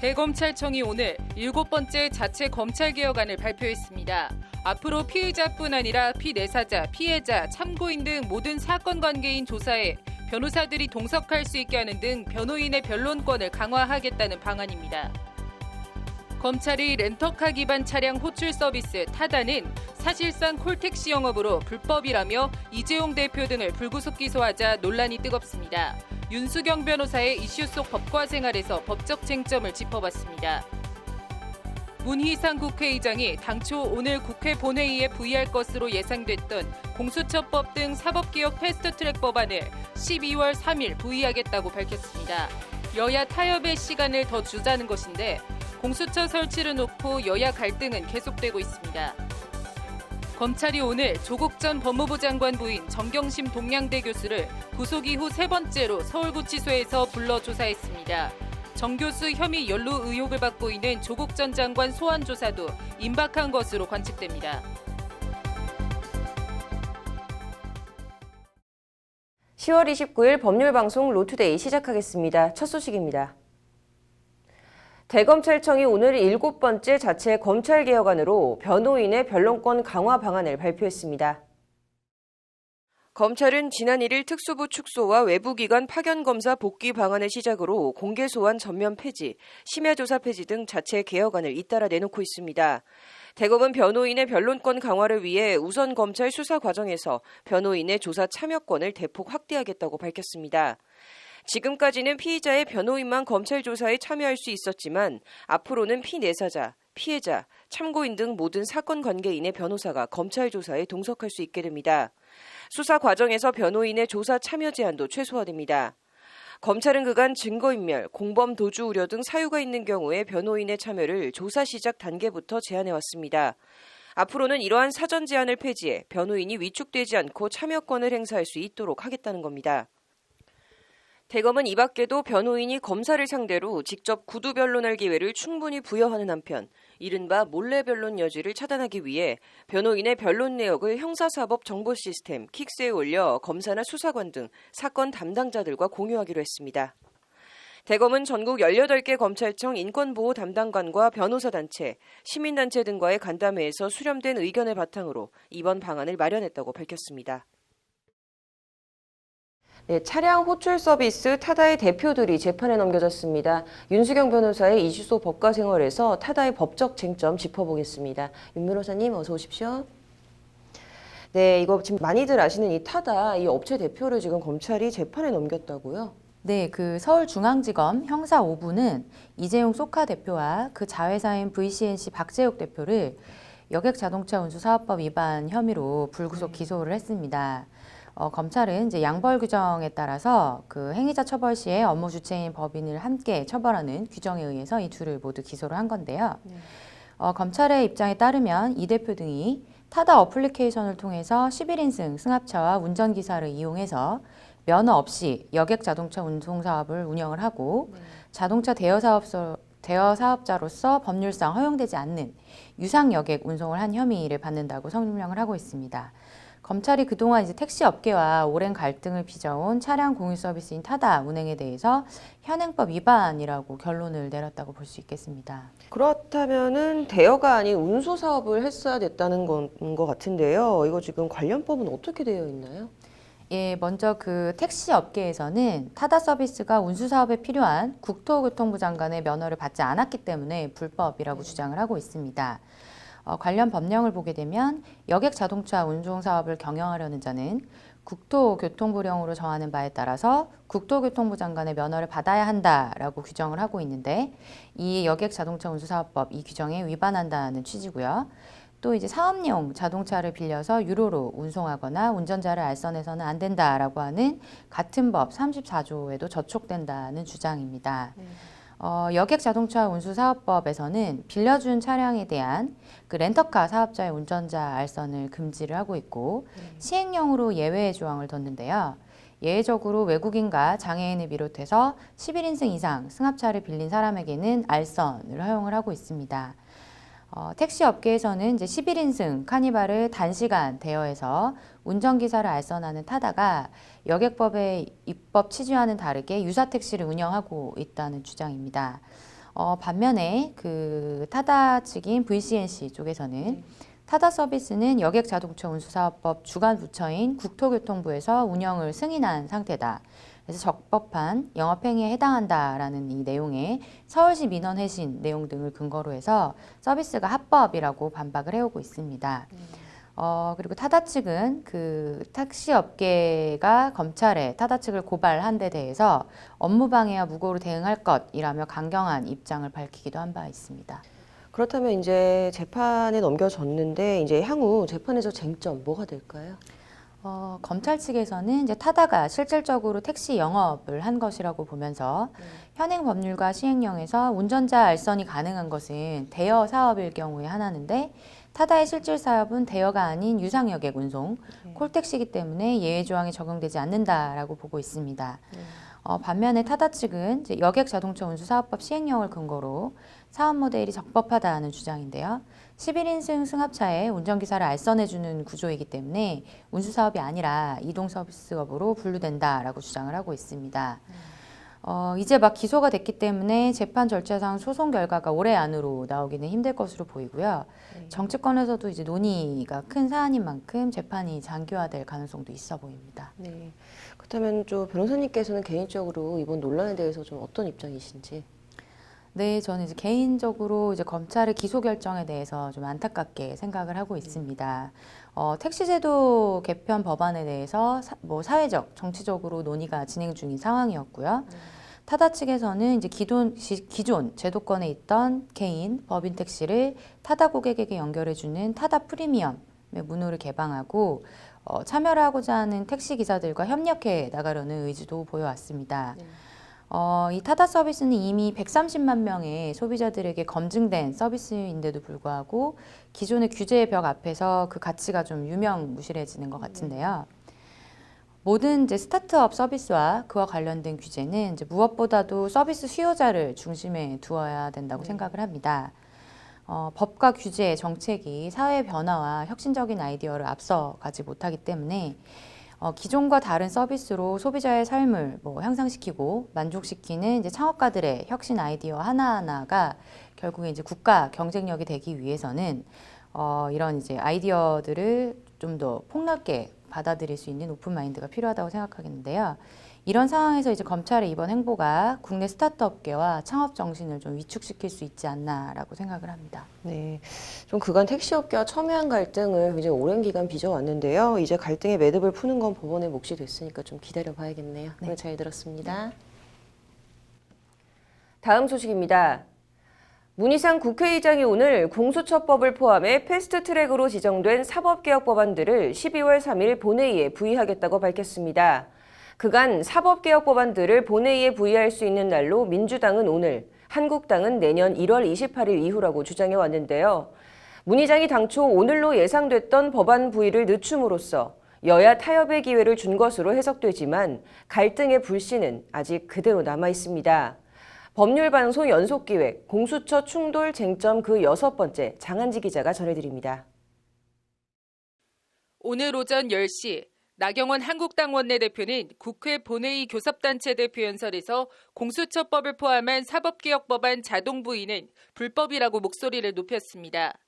대검찰청이 오늘 일곱 번째 자체 검찰 개혁안을 발표했습니다. 앞으로 피의자뿐 아니라 피내사자, 피해자, 참고인 등 모든 사건 관계인 조사에 변호사들이 동석할 수 있게 하는 등 변호인의 변론권을 강화하겠다는 방안입니다. 검찰이 렌터카 기반 차량 호출 서비스 타다는 사실상 콜택시 영업으로 불법이라며 이재용 대표 등을 불구속 기소하자 논란이 뜨겁습니다. 윤수경 변호사의 이슈 속 법과 생활에서 법적 쟁점을 짚어봤습니다. 문희상 국회의장이 당초 오늘 국회 본회의에 부의할 것으로 예상됐던 공수처법 등 사법개혁 패스트트랙 법안을 12월 3일 부의하겠다고 밝혔습니다. 여야 타협의 시간을 더 주자는 것인데 공수처 설치를 놓고 여야 갈등은 계속되고 있습니다. 검찰이 오늘 조국 전 법무부 장관 부인 정경심 동양대 교수를 구속 이후 세 번째로 서울구치소에서 불러 조사했습니다. 정 교수 혐의 연루 의혹을 받고 있는 조국 전 장관 소환 조사도 임박한 것으로 관측됩니다. 10월 29일 법률 방송 로투데이 시작하겠습니다. 첫 소식입니다. 대검찰청이 오늘 일곱 번째 자체 검찰 개혁안으로 변호인의 변론권 강화 방안을 발표했습니다. 검찰은 지난 1일 특수부 축소와 외부기관 파견 검사 복귀 방안을 시작으로 공개 소환 전면 폐지, 심야 조사 폐지 등 자체 개혁안을 잇따라 내놓고 있습니다. 대검은 변호인의 변론권 강화를 위해 우선 검찰 수사 과정에서 변호인의 조사 참여권을 대폭 확대하겠다고 밝혔습니다. 지금까지는 피의자의 변호인만 검찰 조사에 참여할 수 있었지만 앞으로는 피내사자, 피해자, 참고인 등 모든 사건 관계인의 변호사가 검찰 조사에 동석할 수 있게 됩니다. 수사 과정에서 변호인의 조사 참여 제한도 최소화됩니다. 검찰은 그간 증거인멸, 공범 도주 우려 등 사유가 있는 경우에 변호인의 참여를 조사 시작 단계부터 제한해 왔습니다. 앞으로는 이러한 사전 제한을 폐지해 변호인이 위축되지 않고 참여권을 행사할 수 있도록 하겠다는 겁니다. 대검은 이 밖에도 변호인이 검사를 상대로 직접 구두 변론할 기회를 충분히 부여하는 한편 이른바 몰래 변론 여지를 차단하기 위해 변호인의 변론 내역을 형사사법 정보 시스템 킥스에 올려 검사나 수사관 등 사건 담당자들과 공유하기로 했습니다. 대검은 전국 18개 검찰청 인권보호 담당관과 변호사단체, 시민단체 등과의 간담회에서 수렴된 의견을 바탕으로 이번 방안을 마련했다고 밝혔습니다. 네, 차량 호출 서비스 타다의 대표들이 재판에 넘겨졌습니다. 윤수경 변호사의 이슈소 법과 생활에서 타다의 법적 쟁점 짚어보겠습니다. 윤 변호사님 어서 오십시오. 네, 이거 지금 많이들 아시는 이 타다 이 업체 대표를 지금 검찰이 재판에 넘겼다고요? 네, 그 서울중앙지검 형사 5부는 이재용 소카 대표와 그 자회사인 VCNC 박재욱 대표를 여객 자동차 운수 사업법 위반 혐의로 불구속 기소를 했습니다. 어, 검찰은 이제 양벌 규정에 따라서 그 행위자 처벌 시에 업무 주체인 법인을 함께 처벌하는 규정에 의해서 이 둘을 모두 기소를 한 건데요. 어, 검찰의 입장에 따르면 이 대표 등이 타다 어플리케이션을 통해서 11인승 승합차와 운전기사를 이용해서 면허 없이 여객 자동차 운송 사업을 운영을 하고 자동차 대여 사업소 대여 사업자로서 법률상 허용되지 않는 유상 여객 운송을 한 혐의를 받는다고 성명을 하고 있습니다. 검찰이 그동안 이제 택시 업계와 오랜 갈등을 빚어온 차량 공유 서비스인 타다 운행에 대해서 현행법 위반이라고 결론을 내렸다고 볼 수 있겠습니다. 그렇다면은 대여가 아닌 운수 사업을 했어야 됐다는 건 것 같은데요. 이거 지금 관련법은 어떻게 되어 있나요? 예, 먼저 그 택시 업계에서는 타다 서비스가 운수 사업에 필요한 국토교통부 장관의 면허를 받지 않았기 때문에 불법이라고 주장을 하고 있습니다. 어, 관련 법령을 보게 되면 여객 자동차 운송 사업을 경영하려는 자는 국토교통부령으로 정하는 바에 따라서 국토교통부 장관의 면허를 받아야 한다라고 규정을 하고 있는데 이 여객 자동차 운수 사업법 이 규정에 위반한다는 취지고요. 또 이제 사업용 자동차를 빌려서 유로로 운송하거나 운전자를 알선해서는 안 된다라고 하는 같은 법 34조에도 저촉된다는 주장입니다. 어, 여객 자동차 운수 사업법에서는 빌려준 차량에 대한 그 렌터카 사업자의 운전자 알선을 금지를 하고 있고 시행령으로 예외 조항을 뒀는데요. 예외적으로 외국인과 장애인을 비롯해서 11인승 이상 승합차를 빌린 사람에게는 알선을 허용을 하고 있습니다. 어, 택시 업계에서는 이제 11인승 카니발을 단시간 대여해서 운전기사를 알선하는 타다가 여객법의 입법 취지와는 다르게 유사 택시를 운영하고 있다는 주장입니다. 어, 반면에 그 타다 측인 VCNC 쪽에서는 타다 서비스는 여객 자동차 운수사업법 주관 부처인 국토교통부에서 운영을 승인한 상태다. 그래서 적법한 영업행위에 해당한다라는 이 내용의 서울시 민원 회신 내용 등을 근거로 해서 서비스가 합법이라고 반박을 해오고 있습니다. 어, 그리고 타다 측은 그 택시 업계가 검찰에 타다 측을 고발한 데 대해서 업무 방해와 무고로 대응할 것이라며 강경한 입장을 밝히기도 한 바 있습니다. 그렇다면 이제 재판에 넘겨졌는데 이제 향후 재판에서 쟁점 뭐가 될까요? 어, 검찰 측에서는 이제 타다가 실질적으로 택시 영업을 한 것이라고 보면서 현행 법률과 시행령에서 운전자 알선이 가능한 것은 대여 사업일 경우에 하나인데 타다의 실질 사업은 대여가 아닌 유상 여객 운송, 콜택시이기 때문에 예외 조항이 적용되지 않는다라고 보고 있습니다. 어, 반면에 타다 측은 여객 자동차 운수 사업법 시행령을 근거로 사업 모델이 적법하다는 주장인데요. 11인승 승합차에 운전기사를 알선해주는 구조이기 때문에 운수 사업이 아니라 이동 서비스업으로 분류된다라고 주장을 하고 있습니다. 어, 이제 막 기소가 됐기 때문에 재판 절차상 소송 결과가 올해 안으로 나오기는 힘들 것으로 보이고요. 정치권에서도 이제 논의가 큰 사안인 만큼 재판이 장기화될 가능성도 있어 보입니다. 네. 그렇다면 좀 변호사님께서는 개인적으로 이번 논란에 대해서 좀 어떤 입장이신지? 네, 저는 이제 개인적으로 이제 검찰의 기소 결정에 대해서 좀 안타깝게 생각을 하고 있습니다. 어, 택시제도 개편 법안에 대해서 사, 뭐 사회적, 정치적으로 논의가 진행 중인 상황이었고요. 타다 측에서는 이제 기존, 시- 기존 제도권에 있던 개인, 법인 택시를 타다 고객에게 연결해주는 타다 프리미엄의 문호를 개방하고 어, 참여를 하고자 하는 택시 기사들과 협력해 나가려는 의지도 보여왔습니다. 어, 이 타다 서비스는 이미 130만 명의 소비자들에게 검증된 서비스인데도 불구하고 기존의 규제의 벽 앞에서 그 가치가 좀 유명무실해지는 것 같은데요. 모든 이제 스타트업 서비스와 그와 관련된 규제는 이제 무엇보다도 서비스 수요자를 중심에 두어야 된다고 생각을 합니다. 어, 법과 규제, 정책이 사회 변화와 혁신적인 아이디어를 앞서가지 못하기 때문에 어, 기존과 다른 서비스로 소비자의 삶을 뭐 향상시키고 만족시키는 이제 창업가들의 혁신 아이디어 하나하나가 결국에 이제 국가 경쟁력이 되기 위해서는 어, 이런 이제 아이디어들을 좀 더 폭넓게 받아들일 수 있는 오픈 마인드가 필요하다고 생각하겠는데요. 이런 상황에서 이제 검찰의 이번 행보가 국내 스타트업계와 창업 정신을 좀 위축시킬 수 있지 않나라고 생각을 합니다. 네. 좀 그간 택시업계와 첨예한 갈등을 굉장히 오랜 기간 빚어왔는데요. 이제 갈등의 매듭을 푸는 건 법원의 몫이 됐으니까 좀 기다려 봐야겠네요. 오늘 잘 들었습니다. 다음 소식입니다. 문희상 국회의장이 오늘 공수처법을 포함해 패스트트랙으로 지정된 사법개혁 법안들을 12월 3일 본회의에 부의하겠다고 밝혔습니다. 그간 사법개혁 법안들을 본회의에 부의할 수 있는 날로 민주당은 오늘, 한국당은 내년 1월 28일 이후라고 주장해 왔는데요. 문 의장이 당초 오늘로 예상됐던 법안 부의를 늦춤으로써 여야 타협의 기회를 준 것으로 해석되지만 갈등의 불씨는 아직 그대로 남아 있습니다. 법률 방송 연속 기획 공수처 충돌 쟁점 그 여섯 번째 장한지 기자가 전해드립니다. 오늘 오전 10시 나경원 한국당 원내대표는 국회 본회의 교섭단체 대표 연설에서 공수처법을 포함한 사법개혁법안 자동 부의는 불법이라고 목소리를 높였습니다.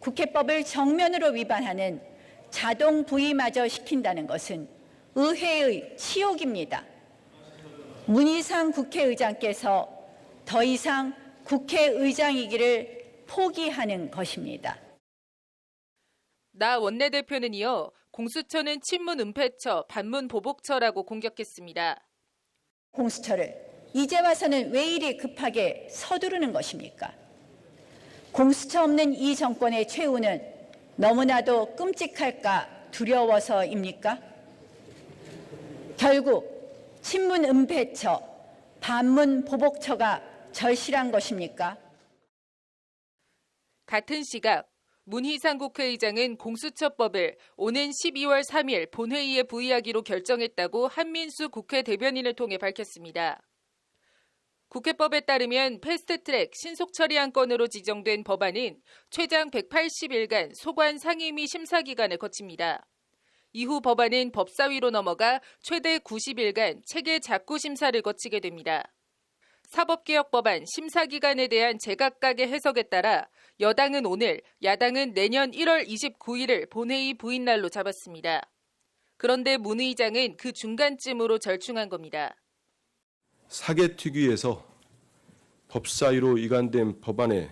국회법을 정면으로 위반하는 자동 부의마저 시킨다는 것은 의회의 치욕입니다. 문희상 국회의장께서 더 이상 국회의장이기를 포기하는 것입니다. 나 원내대표는 이어 공수처는 친문 은폐처, 반문 보복처라고 공격했습니다. 공수처를 이제 와서는 왜 이리 급하게 서두르는 것입니까? 공수처 없는 이 정권의 최후는 너무나도 끔찍할까 두려워서입니까? 결국 친문 은폐처, 반문 보복처가 절실한 것입니까? 같은 시각 문희상 국회의장은 공수처법을 오는 12월 3일 본회의에 부의하기로 결정했다고 한민수 국회 대변인을 통해 밝혔습니다. 국회법에 따르면 패스트트랙 신속 처리 안건으로 지정된 법안은 최장 180일간 소관 상임 및 심사 기간을 거칩니다. 이후 법안은 법사위로 넘어가 최대 90일간 체계 작구 심사를 거치게 됩니다. 사법개혁 법안 심사 기간에 대한 제각각의 해석에 따라 여당은 오늘, 야당은 내년 1월 29일을 본회의 부인날로 잡았습니다. 그런데 문 의장은 그 중간쯤으로 절충한 겁니다. 사개특위에서 법사위로 이관된 법안의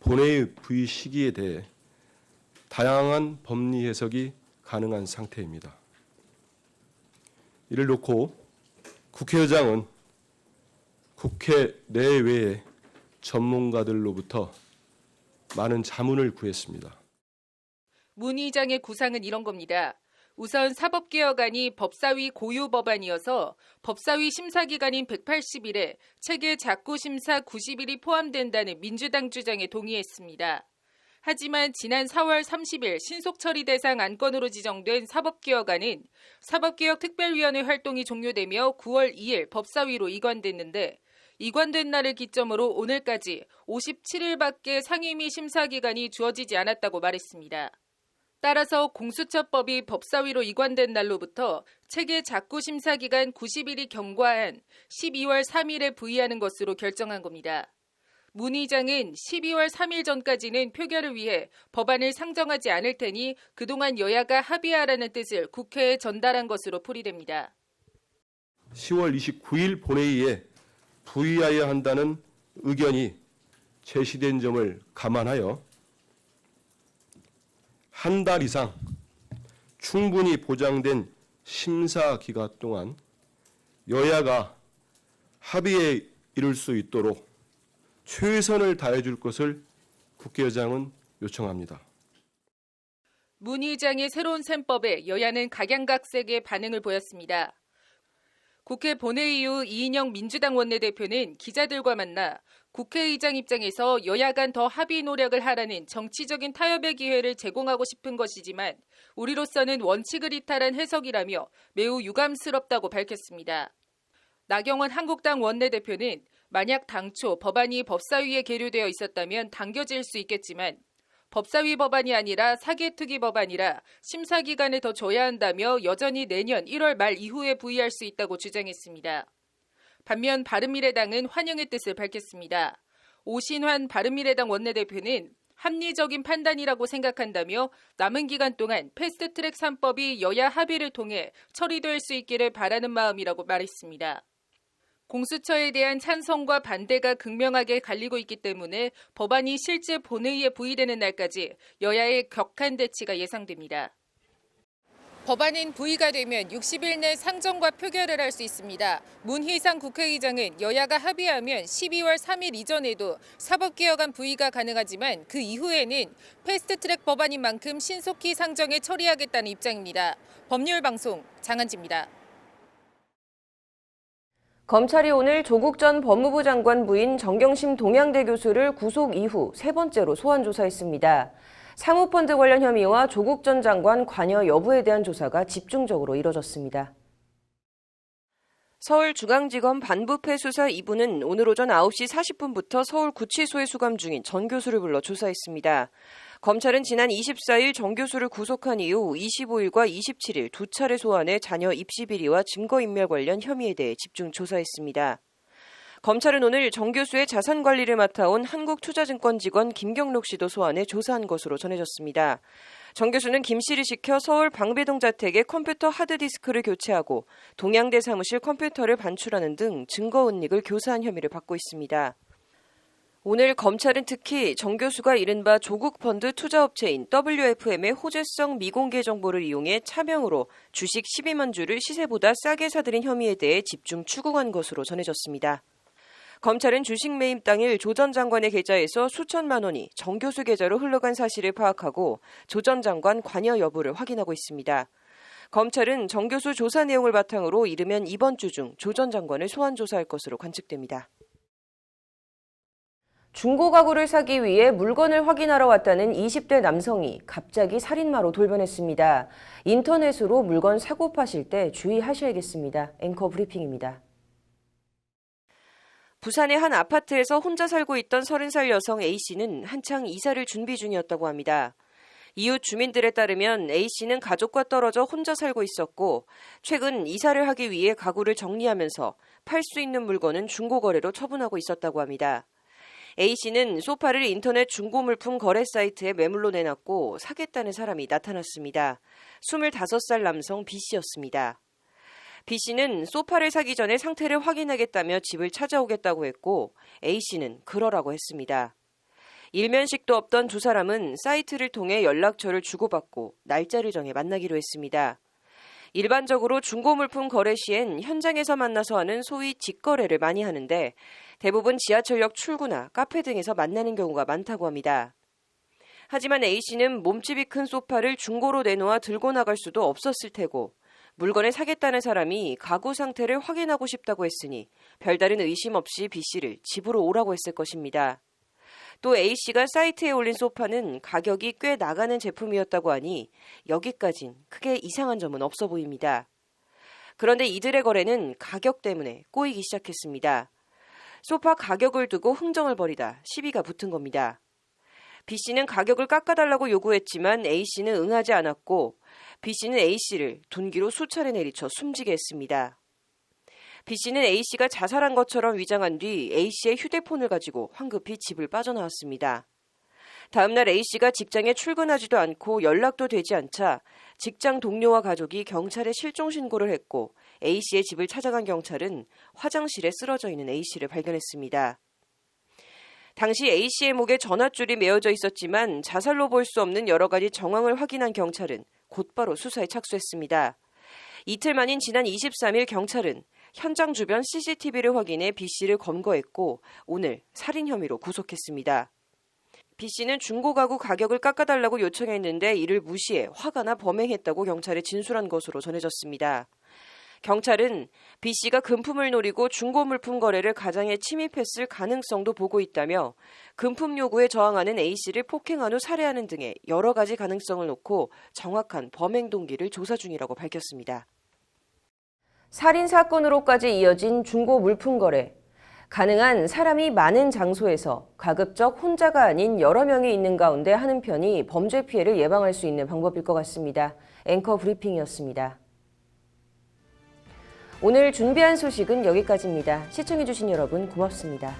본회의 부의 시기에 대해 다양한 법리 해석이 가능한 상태입니다. 이를 놓고 국회의장은 국회 내외의 전문가들로부터 많은 자문을 구했습니다. 문 의장의 구상은 이런 겁니다. 우선 사법개혁안이 법사위 고유 법안이어서 법사위 심사기간인 180일에 체계 작구심사 90일이 포함된다는 민주당 주장에 동의했습니다. 하지만 지난 4월 30일 신속 처리 대상 안건으로 지정된 사법개혁안은 사법개혁특별위원회 활동이 종료되며 9월 2일 법사위로 이관됐는데 이관된 날을 기점으로 오늘까지 57일밖에 상임위 심사 기간이 주어지지 않았다고 말했습니다. 따라서 공수처법이 법사위로 이관된 날로부터 체계 작구 심사 기간 90일이 경과한 12월 3일에 부의하는 것으로 결정한 겁니다. 문 의장은 12월 3일 전까지는 표결을 위해 법안을 상정하지 않을 테니 그동안 여야가 합의하라는 뜻을 국회에 전달한 것으로 풀이됩니다. 10월 29일 본회의에 부의하여야 한다는 의견이 제시된 점을 감안하여 한 달 이상 충분히 보장된 심사 기간 동안 여야가 합의에 이를 수 있도록 최선을 다해 줄 것을 국회의장은 요청합니다. 문 의장의 새로운 셈법에 여야는 각양각색의 반응을 보였습니다. 국회 본회의 이후 이인영 민주당 원내대표는 기자들과 만나 국회의장 입장에서 여야 간 더 합의 노력을 하라는 정치적인 타협의 기회를 제공하고 싶은 것이지만 우리로서는 원칙을 이탈한 해석이라며 매우 유감스럽다고 밝혔습니다. 나경원 한국당 원내대표는 만약 당초 법안이 법사위에 계류되어 있었다면 당겨질 수 있겠지만 법사위 법안이 아니라 사개특위 법안이라 심사 기간을 더 줘야 한다며 여전히 내년 1월 말 이후에 부의할 수 있다고 주장했습니다. 반면 바른미래당은 환영의 뜻을 밝혔습니다. 오신환 바른미래당 원내대표는 합리적인 판단이라고 생각한다며 남은 기간 동안 패스트트랙 3법이 여야 합의를 통해 처리될 수 있기를 바라는 마음이라고 말했습니다. 공수처에 대한 찬성과 반대가 극명하게 갈리고 있기 때문에 법안이 실제 본회의에 부의되는 날까지 여야의 격한 대치가 예상됩니다. 법안은 부의가 되면 60일 내 상정과 표결을 할 수 있습니다. 문희상 국회의장은 여야가 합의하면 12월 3일 이전에도 사법개혁안 부의가 가능하지만 그 이후에는 패스트트랙 법안인 만큼 신속히 상정에 처리하겠다는 입장입니다. 법률방송 장한지입니다. 검찰이 오늘 조국 전 법무부 장관 부인 정경심 동양대 교수를 구속 이후 세 번째로 소환 조사했습니다. 사모펀드 관련 혐의와 조국 전 장관 관여 여부에 대한 조사가 집중적으로 이뤄졌습니다. 서울중앙지검 반부패 수사 2부는 오늘 오전 9시 40분부터 서울 구치소에 수감 중인 전 교수를 불러 조사했습니다. 검찰은 지난 24일 정 교수를 구속한 이후 25일과 27일 두 차례 소환해 자녀 입시 비리와 증거인멸 관련 혐의에 대해 집중 조사했습니다. 검찰은 오늘 정 교수의 자산 관리를 맡아온 한국투자증권 직원 김경록 씨도 소환해 조사한 것으로 전해졌습니다. 정 교수는 김 씨를 시켜 서울 방배동 자택에 컴퓨터 하드디스크를 교체하고 동양대 사무실 컴퓨터를 반출하는 등 증거 은닉을 교사한 혐의를 받고 있습니다. 오늘 검찰은 특히 정 교수가 이른바 조국 펀드 투자업체인 WFM의 호재성 미공개 정보를 이용해 차명으로 주식 12만 주를 시세보다 싸게 사들인 혐의에 대해 집중 추궁한 것으로 전해졌습니다. 검찰은 주식 매입 당일 조 전 장관의 계좌에서 수천만 원이 정 교수 계좌로 흘러간 사실을 파악하고 조 전 장관 관여 여부를 확인하고 있습니다. 검찰은 정 교수 조사 내용을 바탕으로 이르면 이번 주 중 조 전 장관을 소환 조사할 것으로 관측됩니다. 중고 가구를 사기 위해 물건을 확인하러 왔다는 20대 남성이 갑자기 살인마로 돌변했습니다. 인터넷으로 물건 사고 파실 때 주의하셔야겠습니다. 앵커 브리핑입니다. 부산의 한 아파트에서 혼자 살고 있던 30살 여성 A씨는 한창 이사를 준비 중이었다고 합니다. 이웃 주민들에 따르면 A씨는 가족과 떨어져 혼자 살고 있었고 최근 이사를 하기 위해 가구를 정리하면서 팔 수 있는 물건은 중고거래로 처분하고 있었다고 합니다. A씨는 소파를 인터넷 중고 물품 거래 사이트에 매물로 내놨고 사겠다는 사람이 나타났습니다. 25살 남성 B씨였습니다. B씨는 소파를 사기 전에 상태를 확인하겠다며 집을 찾아오겠다고 했고 A씨는 그러라고 했습니다. 일면식도 없던 두 사람은 사이트를 통해 연락처를 주고받고 날짜를 정해 만나기로 했습니다. 일반적으로 중고물품 거래 시엔 현장에서 만나서 하는 소위 직거래를 많이 하는데 대부분 지하철역 출구나 카페 등에서 만나는 경우가 많다고 합니다. 하지만 A씨는 몸집이 큰 소파를 중고로 내놓아 들고 나갈 수도 없었을 테고 물건을 사겠다는 사람이 가구 상태를 확인하고 싶다고 했으니 별다른 의심 없이 B씨를 집으로 오라고 했을 것입니다. 또 A씨가 사이트에 올린 소파는 가격이 꽤 나가는 제품이었다고 하니 여기까진 크게 이상한 점은 없어 보입니다. 그런데 이들의 거래는 가격 때문에 꼬이기 시작했습니다. 소파 가격을 두고 흥정을 벌이다 시비가 붙은 겁니다. B씨는 가격을 깎아달라고 요구했지만 A씨는 응하지 않았고 B씨는 A씨를 둔기로 수차례 내리쳐 숨지게 했습니다. B씨는 A씨가 자살한 것처럼 위장한 뒤 A씨의 휴대폰을 가지고 황급히 집을 빠져나왔습니다. 다음날 A씨가 직장에 출근하지도 않고 연락도 되지 않자 직장 동료와 가족이 경찰에 실종 신고를 했고 A씨의 집을 찾아간 경찰은 화장실에 쓰러져 있는 A씨를 발견했습니다. 당시 A씨의 목에 전화줄이 메어져 있었지만 자살로 볼 수 없는 여러 가지 정황을 확인한 경찰은 곧바로 수사에 착수했습니다. 이틀 만인 지난 23일 경찰은 현장 주변 CCTV를 확인해 B씨를 검거했고 오늘 살인 혐의로 구속했습니다. B씨는 중고 가구 가격을 깎아달라고 요청했는데 이를 무시해 화가 나 범행했다고 경찰에 진술한 것으로 전해졌습니다. 경찰은 B씨가 금품을 노리고 중고 물품 거래를 가장에 침입했을 가능성도 보고 있다며 금품 요구에 저항하는 A씨를 폭행한 후 살해하는 등의 여러 가지 가능성을 놓고 정확한 범행 동기를 조사 중이라고 밝혔습니다. 살인 사건으로까지 이어진 중고 물품 거래. 가능한 사람이 많은 장소에서 가급적 혼자가 아닌 여러 명이 있는 가운데 하는 편이 범죄 피해를 예방할 수 있는 방법일 것 같습니다. 앵커 브리핑이었습니다. 오늘 준비한 소식은 여기까지입니다. 시청해주신 여러분 고맙습니다.